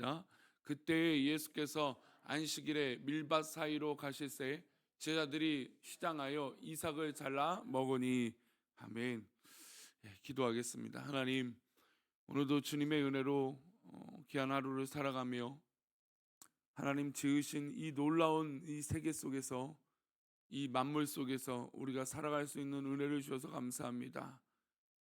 있습니다. 그때 예수께서 안식일에 밀밭 사이로 가실새 제자들이 시장하여 이삭을 잘라 먹으니 아멘. 예, 기도하겠습니다. 하나님 오늘도 주님의 은혜로 어, 귀한 하루를 살아가며 하나님 지으신 이 놀라운 이 세계 속에서 이 만물 속에서 우리가 살아갈 수 있는 은혜를 주셔서 감사합니다.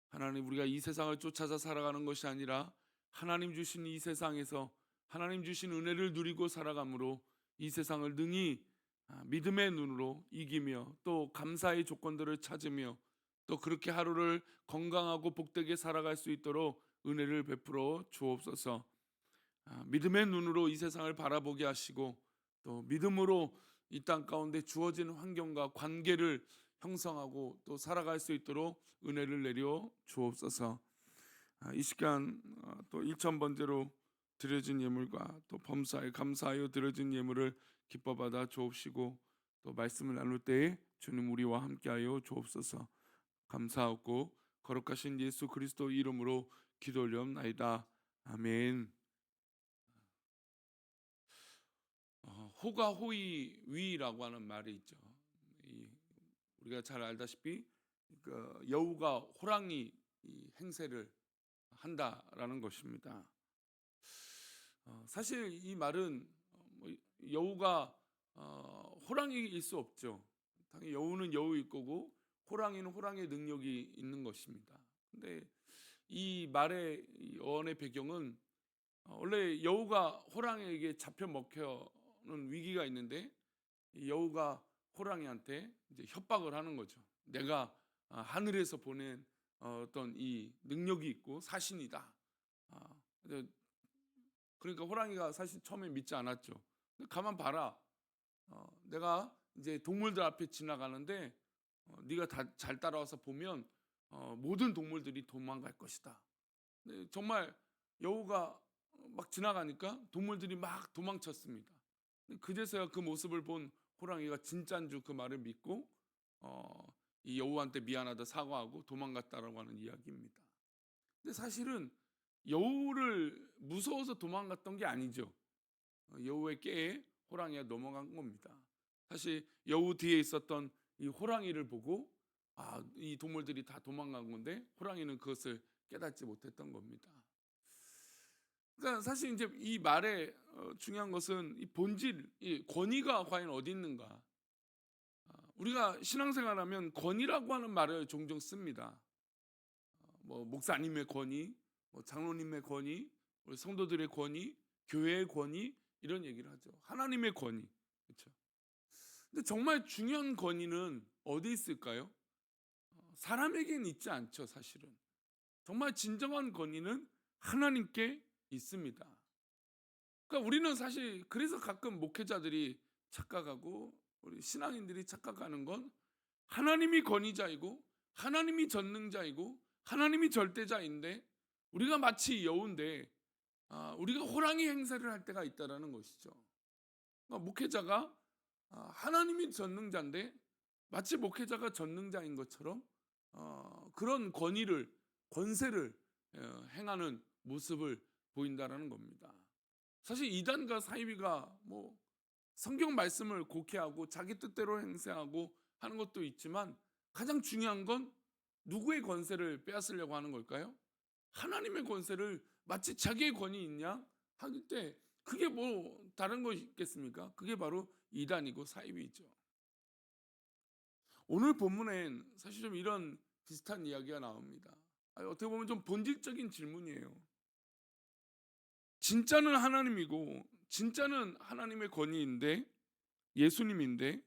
하나님 우리가 이 세상을 쫓아서 살아가는 것이 아니라 하나님 주신 이 세상에서 하나님 주신 은혜를 누리고 살아감으로 이 세상을 능히 아, 믿음의 눈으로 이기며 또 감사의 조건들을 찾으며 또 그렇게 하루를 건강하고 복되게 살아갈 수 있도록 은혜를 베풀어 주옵소서. 아, 믿음의 눈으로 이 세상을 바라보게 하시고 또 믿음으로 이 땅 가운데 주어진 환경과 관계를 형성하고 또 살아갈 수 있도록 은혜를 내려 주옵소서. 아, 이 시간 어, 또 1천 번째로 드려진 예물과 또 범사에 감사하여 드려진 예물을 기뻐 받아 주옵시고 또 말씀을 나눌 때에 주님 우리와 함께하여 주옵소서. 감사하고 거룩하신 예수 그리스도 이름으로 기도 올려옵나이다. 아멘. 어, 호가 호의 위라고 하는 말이 있죠. 이, 우리가 잘 알다시피 그 여우가 호랑이 이 행세를 한다라는 것입니다. 어, 사실 이 말은 어, 뭐 여우가 어, 호랑이일 수 없죠. 당연히 여우는 여우일 거고 호랑이는 호랑이의 능력이 있는 것입니다. 근데 이 말의 이 어원의 배경은 어, 원래 여우가 호랑이에게 잡혀 먹혀는 위기가 있는데 이 여우가 호랑이한테 이제 협박을 하는 거죠. 내가 아, 하늘에서 보낸 어, 어떤 이 능력이 있고 사신이다. 그러니까 호랑이가 사실 처음에 믿지 않았죠. 근데 가만 봐라. 어, 내가 이제 동물들 앞에 지나가는데 어, 네가 다 잘 따라와서 보면 어, 모든 동물들이 도망갈 것이다. 근데 정말 여우가 막 지나가니까 동물들이 막 도망쳤습니다. 그제서야 그 모습을 본 호랑이가 진짜인 줄그 말을 믿고 어, 이 여우한테 미안하다 사과하고 도망갔다라고 하는 이야기입니다. 근데 사실은 여우를 무서워서 도망갔던 게 아니죠. 어, 여우의 깨에 호랑이가 넘어간 겁니다. 사실 여우 뒤에 있었던 이 호랑이를 보고 아, 이 동물들이 다 도망간 건데 호랑이는 그것을 깨닫지 못했던 겁니다. 그러니까 사실 이제 이 말의 어, 중요한 것은 이 본질, 이 권위가 과연 어디 있는가? 아, 우리가 신앙생활하면 권위라고 하는 말을 종종 씁니다. 어, 뭐 목사님의 권위, 뭐 장로님의 권위, 우리 성도들의 권위, 교회의 권위 이런 얘기를 하죠. 하나님의 권위, 그렇죠? 근데 정말 중요한 권위는 어디 있을까요? 어, 사람에게는 있지 않죠, 사실은. 정말 진정한 권위는 하나님께 있습니다. 그러니까 우리는 사실 그래서 가끔 목회자들이 착각하고 우리 신앙인들이 착각하는 건 하나님이 권위자이고 하나님이 전능자이고 하나님이 절대자인데 우리가 마치 여우인데 아, 우리가 호랑이 행세를 할 때가 있다라는 것이죠. 그러니까 목회자가 아, 하나님이 전능자인데 마치 목회자가 전능자인 것처럼 어, 그런 권위를 권세를 어, 행하는 모습을 보인다라는 겁니다. 사실 이단과 사이비가 뭐 성경 말씀을 곡해하고 자기 뜻대로 행세하고 하는 것도 있지만 가장 중요한 건 누구의 권세를 빼앗으려고 하는 걸까요? 하나님의 권세를 마치 자기의 권위 있냐 하기 때 그게 뭐 다른 거 있겠습니까? 그게 바로 이단이고 사이비죠. 오늘 본문엔 사실 좀 이런 비슷한 이야기가 나옵니다. 어떻게 보면 좀 본질적인 질문이에요. 진짜는 하나님이고 진짜는 하나님의 권위인데 예수님인데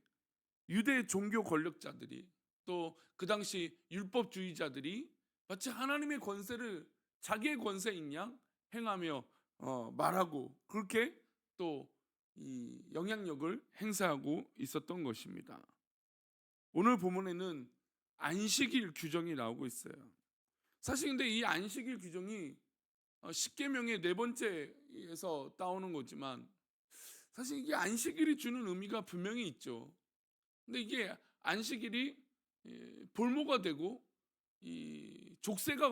유대 종교 권력자들이 또 그 당시 율법주의자들이 마치 하나님의 권세를 자기의 권세인 양 행하며 어, 말하고 그렇게 또 이 영향력을 행사하고 있었던 것입니다. 오늘 본문에는 안식일 규정이 나오고 있어요. 사실 근데 이 안식일 규정이 어, 십계명의 네 번째에서 따오는 거지만 사실 이게 안식일이 주는 의미가 분명히 있죠. 근데 이게 안식일이 예, 볼모가 되고 이 족쇄가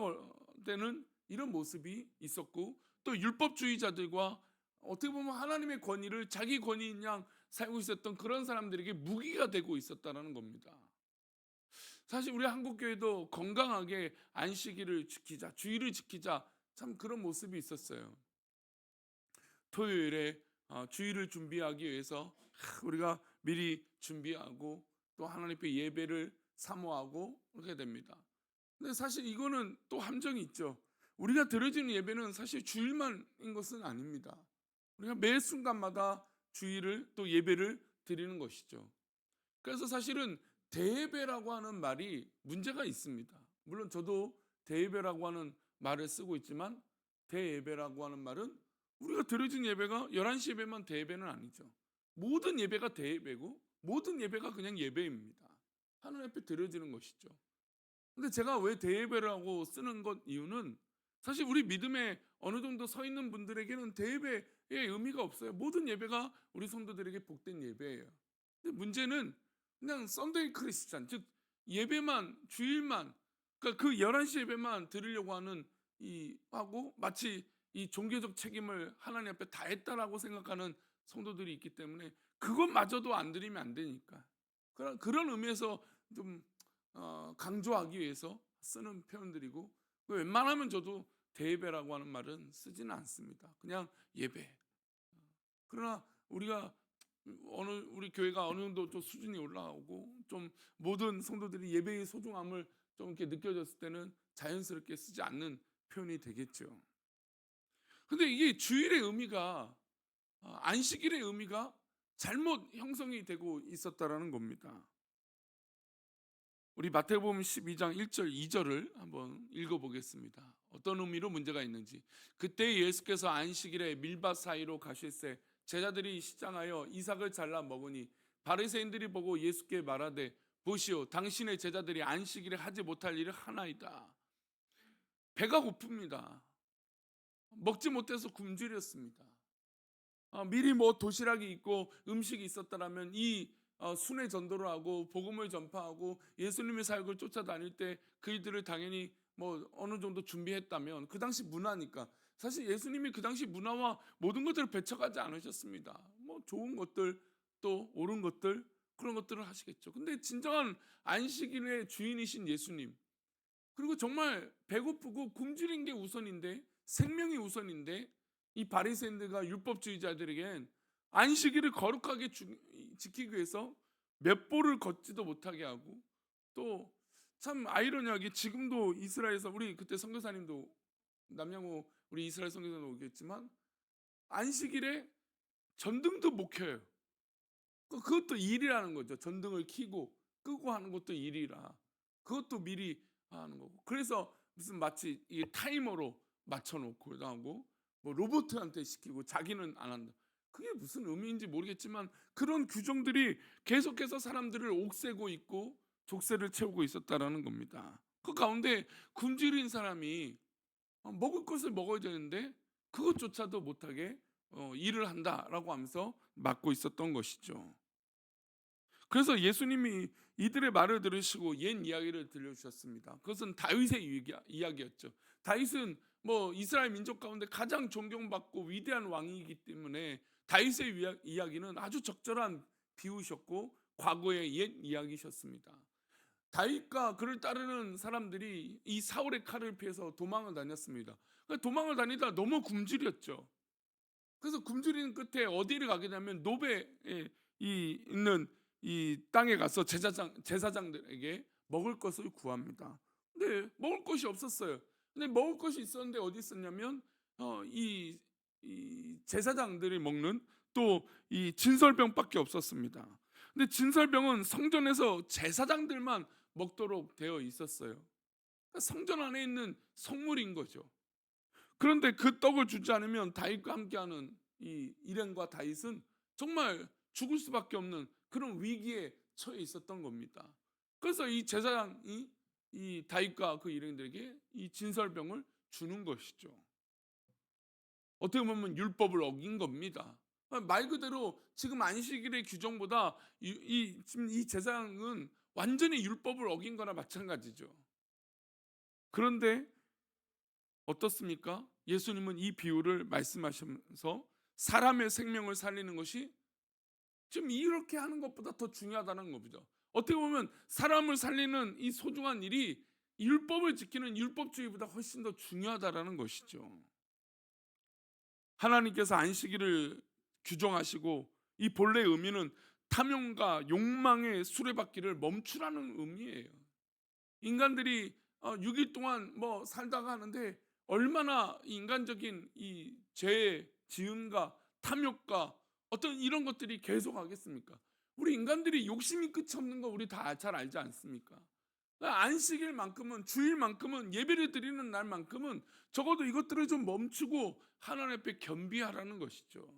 되는 이런 모습이 있었고 또 율법주의자들과 어떻게 보면 하나님의 권위를 자기 권위인 양 살고 있었던 그런 사람들에게 무기가 되고 있었다라는 겁니다. 사실 우리 한국 교회도 건강하게 안식일을 지키자, 주일을 지키자 참 그런 모습이 있었어요. 토요일에 어, 주일을 준비하기 위해서 하, 우리가 미리 준비하고 또 하나님 앞에 예배를 사모하고 그렇게 됩니다. 근데 사실 이거는 또 함정이 있죠. 우리가 드려지는 예배는 사실 주일만인 것은 아닙니다. 우리가 매 순간마다 주일을 또 예배를 드리는 것이죠. 그래서 사실은 대예배라고 하는 말이 문제가 있습니다. 물론 저도 대예배라고 하는 말을 쓰고 있지만 대예배라고 하는 말은 우리가 드려진 예배가 11시 예배만 대예배는 아니죠. 모든 예배가 대예배고 모든 예배가 그냥 예배입니다. 하나님 앞에 드려지는 것이죠. 근데 제가 왜 대예배라고 쓰는 것 이유는 사실 우리 믿음에 어느 정도 서 있는 분들에게는 대예배의 의미가 없어요. 모든 예배가 우리 성도들에게 복된 예배예요. 근데 문제는 그냥 썬데이 크리스찬 즉 예배만 주일만 그러니까 그 11시 예배만 드리려고 하는 이 하고 마치 이 종교적 책임을 하나님 앞에 다 했다라고 생각하는 성도들이 있기 때문에 그것마저도 안 드리면 안 되니까 그런 그런 의미에서 좀 어, 강조하기 위해서 쓰는 표현들이고 웬만하면 저도 대예배라고 하는 말은 쓰지는 않습니다. 그냥 예배. 그러나 우리가 어느 우리 교회가 어느 정도 좀 수준이 올라오고 좀 모든 성도들이 예배의 소중함을 좀 이렇게 느껴졌을 때는 자연스럽게 쓰지 않는 표현이 되겠죠. 근데 이게 주일의 의미가 어, 안식일의 의미가 잘못 형성이 되고 있었다라는 겁니다. 우리 마태복음 12장 1절 2절을 한번 읽어보겠습니다. 어떤 의미로 문제가 있는지. 그때 예수께서 안식일에 밀밭 사이로 가실새 제자들이 시장하여 이삭을 잘라 먹으니 바리새인들이 보고 예수께 말하되 보시오 당신의 제자들이 안식일에 하지 못할 일을 하나이다. 배가 고픕니다. 먹지 못해서 굶주렸습니다. 아, 미리 뭐 도시락이 있고 음식이 있었다라면 이 어, 순회 전도를 하고 복음을 전파하고 예수님의 사역을 쫓아다닐 때 그이들을 당연히 뭐 어느 정도 준비했다면 그 당시 문화니까 사실 예수님이 그 당시 문화와 모든 것들을 배척하지 않으셨습니다. 뭐 좋은 것들 또 옳은 것들 그런 것들을 하시겠죠. 근데 진정한 안식일의 주인이신 예수님 그리고 정말 배고프고 굶주린 게 우선인데 생명이 우선인데 이 바리새인들과 율법주의자들에겐 안식일을 거룩하게 주- 지키기 위해서 몇 보를 걷지도 못하게 하고 또 참 아이러니하게 지금도 이스라엘에서 우리 그때 선교사님도 남양호 우리 이스라엘 선교사님 오겠지만 안식일에 전등도 못 켜요. 그- 그것도 일이라는 거죠. 전등을 켜고 끄고 하는 것도 일이라. 그것도 미리 하는 거고. 그래서 무슨 마치 이게 타이머로 맞춰놓고 하고 뭐 로봇한테 시키고 자기는 안 한다. 그게 무슨 의미인지 모르겠지만 그런 규정들이 계속해서 사람들을 옥세고 있고 족쇄를 채우고 있었다라는 겁니다. 그 가운데 굶주린 사람이 어, 먹을 것을 먹어야 되는데 그것조차도 못하게 어, 일을 한다라고 하면서 막고 있었던 것이죠. 그래서 예수님이 이들의 말을 들으시고 옛 이야기를 들려주셨습니다. 그것은 다윗의 이야기- 이야기였죠. 다윗은 뭐 이스라엘 민족 가운데 가장 존경받고 위대한 왕이기 때문에 다윗의 이야- 이야기는 아주 적절한 비유셨고 과거의 옛 이야기셨습니다. 다윗과 그를 따르는 사람들이 이 사울의 칼을 피해서 도망을 다녔습니다. 그러니까 도망을 다니다 너무 굶주렸죠. 그래서 굶주리는 끝에 어디를 가게 되면 노베에 이 있는 이 땅에 가서 제사장 제사장들에게 먹을 것을 구합니다. 근데 먹을 것이 없었어요. 근데 먹을 것이 있었는데 어디 있었냐면 어, 이, 이 제사장들이 먹는 또 이 진설병밖에 없었습니다. 근데 진설병은 성전에서 제사장들만 먹도록 되어 있었어요. 그러니까 성전 안에 있는 성물인 거죠. 그런데 그 떡을 주지 않으면 다윗과 함께하는 이 일행과 다윗은 정말 죽을 수밖에 없는 그런 위기에 처해 있었던 겁니다. 그래서 이 제사장이 이 다윗과 그 일행들에게 이 진설병을 주는 것이죠. 어떻게 보면 율법을 어긴 겁니다. 말 그대로 지금 안식일의 규정보다 이, 이 지금 이 제사장은 완전히 율법을 어긴 거나 마찬가지죠. 그런데 어떻습니까? 예수님은 이 비유를 말씀하시면서 사람의 생명을 살리는 것이 지금 이렇게 하는 것보다 더 중요하다는 거죠. 어떻게 보면 사람을 살리는 이 소중한 일이 율법을 지키는 율법주의보다 훨씬 더 중요하다라는 것이죠. 하나님께서 안식일을 규정하시고 이 본래 의미는 탐욕과 욕망의 수레바퀴를 멈추라는 의미예요. 인간들이 6일 동안 뭐 살다가 하는데 얼마나 인간적인 이 죄의 지음과 탐욕과 어떤 이런 것들이 계속 하겠습니까? 우리 인간들이 욕심이 끝이 없는 거 우리 다 잘 알지 않습니까? 그러니까 안식일 만큼은 주일 만큼은 예배를 드리는 날만큼은 적어도 이것들을 좀 멈추고 하나님 앞에 겸비하라는 것이죠.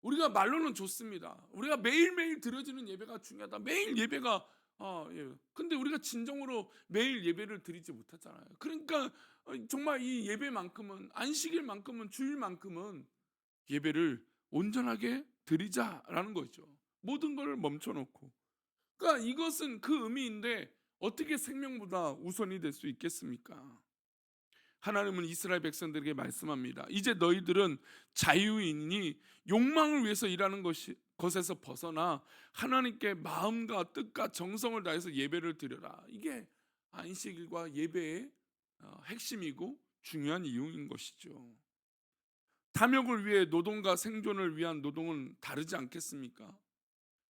우리가 말로는 좋습니다. 우리가 매일매일 드려지는 예배가 중요하다. 매일 예배가 어, 예. 근데 우리가 진정으로 매일 예배를 드리지 못하잖아요. 그러니까 어, 정말 이 예배만큼은 안식일만큼은 주일만큼은 예배를 온전하게 드리자라는 거죠. 모든 것을 멈춰놓고. 그러니까 이것은 그 의미인데 어떻게 생명보다 우선이 될 수 있겠습니까? 하나님은 이스라엘 백성들에게 말씀합니다. 이제 너희들은 자유인이 욕망을 위해서 일하는 것이 것에서 벗어나 하나님께 마음과 뜻과 정성을 다해서 예배를 드려라. 이게 안식일과 예배의 어, 핵심이고 중요한 이유인 것이죠. 탐욕을 위해 노동과 생존을 위한 노동은 다르지 않겠습니까?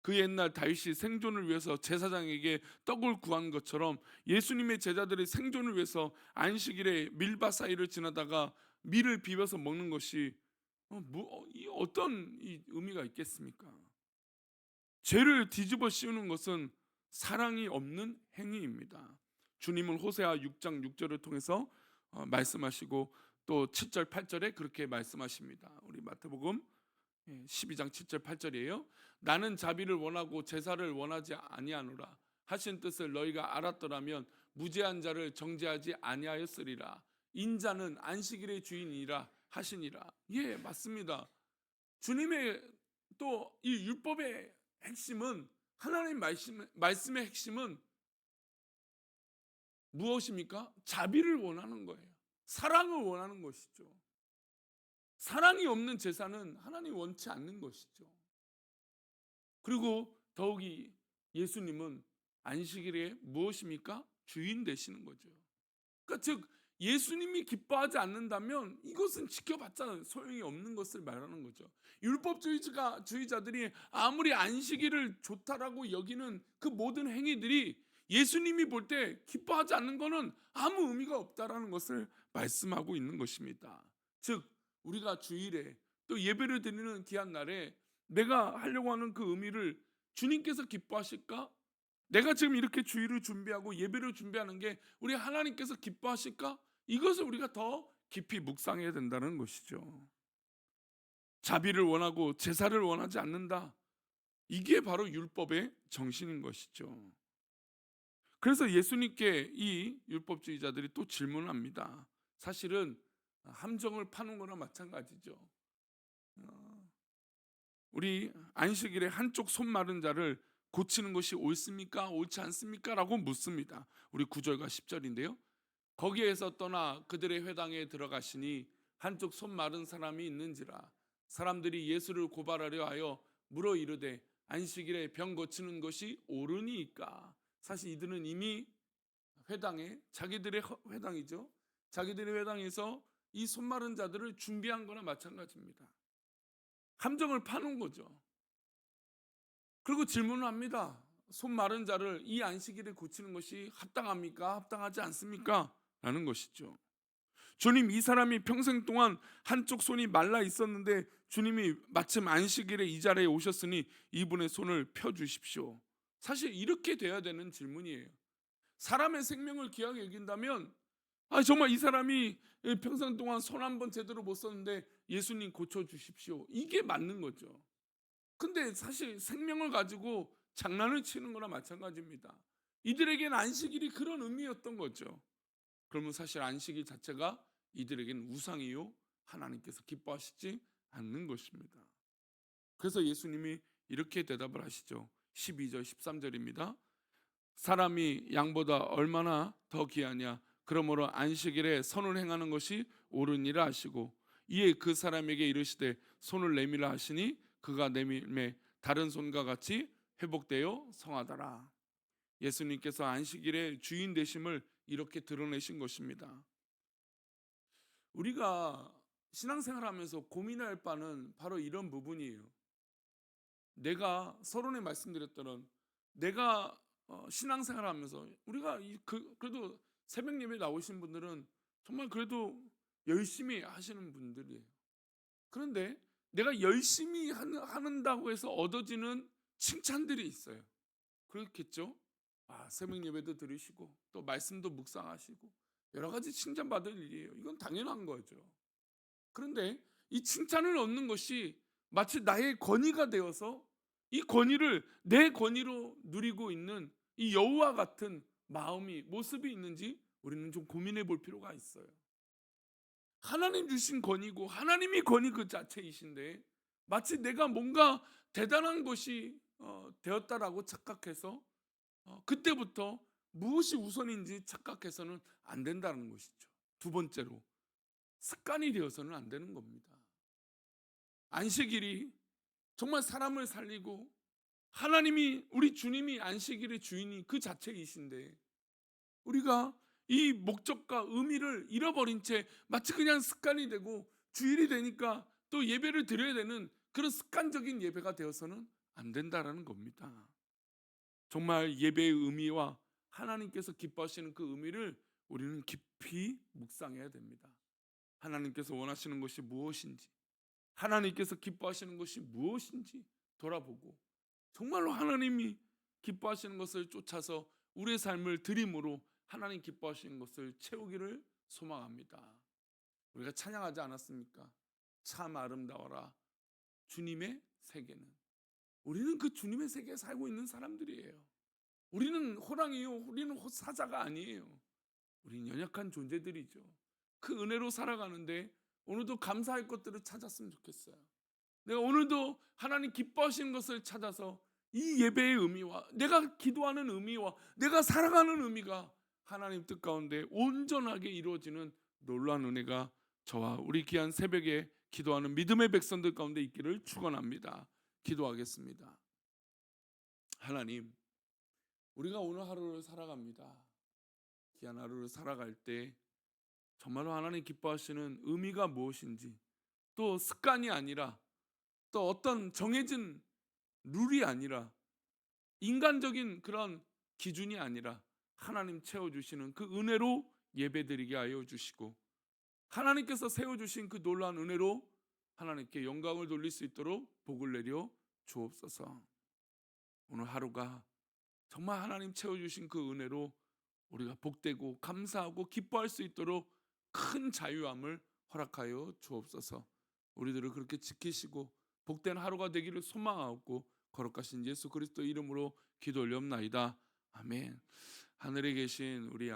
그 옛날 다윗이 생존을 위해서 제사장에게 떡을 구한 것처럼 예수님의 제자들이 생존을 위해서 안식일에 밀밭 사이를 지나다가 밀을 비벼서 먹는 것이 어, 뭐, 이 어떤 이 의미가 있겠습니까? 죄를 뒤집어 씌우는 것은 사랑이 없는 행위입니다. 주님은 호세아 6장 6절을 통해서 어, 말씀하시고 또 7절 8절에 그렇게 말씀하십니다. 우리 마태복음 12장 7절 8절이에요. 나는 자비를 원하고 제사를 원하지 아니하노라 하신 뜻을 너희가 알았더라면 무죄한 자를 정죄하지 아니하였으리라. 인자는 안식일의 주인이라 하시니라. 예, 맞습니다. 주님의 또 이 율법의 핵심은 하나님 말씀 말씀의 핵심은 무엇입니까? 자비를 원하는 거예요. 사랑을 원하는 것이죠. 사랑이 없는 제사는 하나님 원치 않는 것이죠. 그리고 더욱이 예수님은 안식일에 무엇입니까? 주인 되시는 거죠. 그러니까 즉 예수님이 기뻐하지 않는다면 이것은 지켜봤자 소용이 없는 것을 말하는 거죠. 율법주의자 주의자들이 아무리 안식일을 좋다라고 여기는 그 모든 행위들이 예수님이 볼 때 기뻐하지 않는 것은 아무 의미가 없다라는 것을 말씀하고 있는 것입니다. 즉 우리가 주일에 또 예배를 드리는 귀한 날에 내가 하려고 하는 그 의미를 주님께서 기뻐하실까? 내가 지금 이렇게 주일을 준비하고 예배를 준비하는 게 우리 하나님께서 기뻐하실까? 이것을 우리가 더 깊이 묵상해야 된다는 것이죠. 자비를 원하고 제사를 원하지 않는다. 이게 바로 율법의 정신인 것이죠. 그래서 예수님께 이 율법주의자들이 또 질문합니다. 사실은 함정을 파는 거나 마찬가지죠. 어, 우리 안식일에 한쪽 손 마른 자를 고치는 것이 옳습니까? 옳지 않습니까? 라고 묻습니다. 우리 9절과 10절인데요. 거기에서 떠나 그들의 회당에 들어가시니 한쪽 손 마른 사람이 있는지라 사람들이 예수를 고발하려 하여 물어 이르되 안식일에 병 고치는 것이 옳으니까 사실 이들은 이미 회당에 자기들의 회당이죠. 자기들의 회당에서 이 손마른 자들을 준비한 거나 마찬가지입니다. 함정을 파는 거죠. 그리고 질문을 합니다. 손 마른 자를 이 안식일에 고치는 것이 합당합니까? 합당하지 않습니까? 라는 것이죠. 주님 이 사람이 평생 동안 한쪽 손이 말라 있었는데 주님이 마침 안식일에 이 자리에 오셨으니 이분의 손을 펴 주십시오. 사실 이렇게 돼야 되는 질문이에요. 사람의 생명을 귀하게 여긴다면 아 정말 이 사람이 평생 동안 손 한 번 제대로 못 썼는데 예수님 고쳐 주십시오. 이게 맞는 거죠. 근데 사실 생명을 가지고 장난을 치는 거나 마찬가지입니다. 이들에게는 안식일이 그런 의미였던 거죠. 그러면 사실 안식일 자체가 이들에게는 우상이요 하나님께서 기뻐하시지 않는 것입니다. 그래서 예수님이 이렇게 대답을 하시죠. 12절 13절입니다. 사람이 양보다 얼마나 더 귀하냐 그러므로 안식일에 선을 행하는 것이 옳으니라 하시고 이에 그 사람에게 이르시되 손을 내밀라 하시니 그가 내밀매 다른 손과 같이 회복되어 성하더라. 예수님께서 안식일의 주인 되심을 이렇게 드러내신 것입니다. 우리가 신앙생활하면서 고민할 바는 바로 이런 부분이에요. 내가 서론에 말씀드렸던 내가 어, 신앙생활하면서 우리가 이, 그, 그래도 새벽 예배 나오신 분들은 정말 그래도 열심히 하시는 분들이에요. 그런데 내가 열심히 하는, 하는다고 해서 얻어지는 칭찬들이 있어요. 그렇겠죠? 아, 새벽 예배도 들으시고 또 말씀도 묵상하시고 여러 가지 칭찬받을 일이에요. 이건 당연한 거죠. 그런데 이 칭찬을 얻는 것이 마치 나의 권위가 되어서 이 권위를 내 권위로 누리고 있는 이 여우와 같은 마음이 모습이 있는지 우리는 좀 고민해 볼 필요가 있어요. 하나님 주신 권위고 하나님이 권위 그 자체이신데 마치 내가 뭔가 대단한 것이 어, 되었다라고 착각해서 어, 그때부터 무엇이 우선인지 착각해서는 안 된다는 것이죠. 두 번째로 습관이 되어서는 안 되는 겁니다. 안식일이 정말 사람을 살리고 하나님이 우리 주님이 안식일의 주인이 그 자체이신데 우리가 이 목적과 의미를 잃어버린 채 마치 그냥 습관이 되고 주일이 되니까 또 예배를 드려야 되는 그런 습관적인 예배가 되어서는 안 된다라는 겁니다. 정말 예배의 의미와 하나님께서 기뻐하시는 그 의미를 우리는 깊이 묵상해야 됩니다. 하나님께서 원하시는 것이 무엇인지, 하나님께서 기뻐하시는 것이 무엇인지 돌아보고 정말로 하나님이 기뻐하시는 것을 쫓아서 우리의 삶을 드림으로 하나님 기뻐하시는 것을 채우기를 소망합니다. 우리가 찬양하지 않았습니까? 참 아름다워라. 주님의 세계는 우리는 그 주님의 세계에 살고 있는 사람들이에요. 우리는 호랑이요. 우리는 사자가 아니에요. 우리는 연약한 존재들이죠. 그 은혜로 살아가는데 오늘도 감사할 것들을 찾았으면 좋겠어요. 내가 오늘도 하나님 기뻐하시는 것을 찾아서 이 예배의 의미와 내가 기도하는 의미와 내가 살아가는 의미가 하나님 뜻 가운데 온전하게 이루어지는 놀라운 은혜가 저와 우리 귀한 새벽에 기도하는 믿음의 백성들 가운데 있기를 축원합니다. 기도하겠습니다. 하나님, 우리가 오늘 하루를 살아갑니다. 귀한 하루를 살아갈 때 정말로 하나님 기뻐하시는 의미가 무엇인지 또 습관이 아니라 또 어떤 정해진 룰이 아니라 인간적인 그런 기준이 아니라 하나님 채워주시는 그 은혜로 예배드리게 하여 주시고 하나님께서 세워주신 그 놀라운 은혜로 하나님께 영광을 돌릴 수 있도록 복을 내려 주옵소서. 오늘 하루가 정말 하나님 채워주신 그 은혜로 우리가 복되고 감사하고 기뻐할 수 있도록 큰 자유함을 허락하여 주옵소서. 우리들을 그렇게 지키시고 복된 하루가 되기를 소망하고 거룩하신 예수 그리스도 이름으로 기도 올렵나이다. 아멘. 하늘에 계신 우리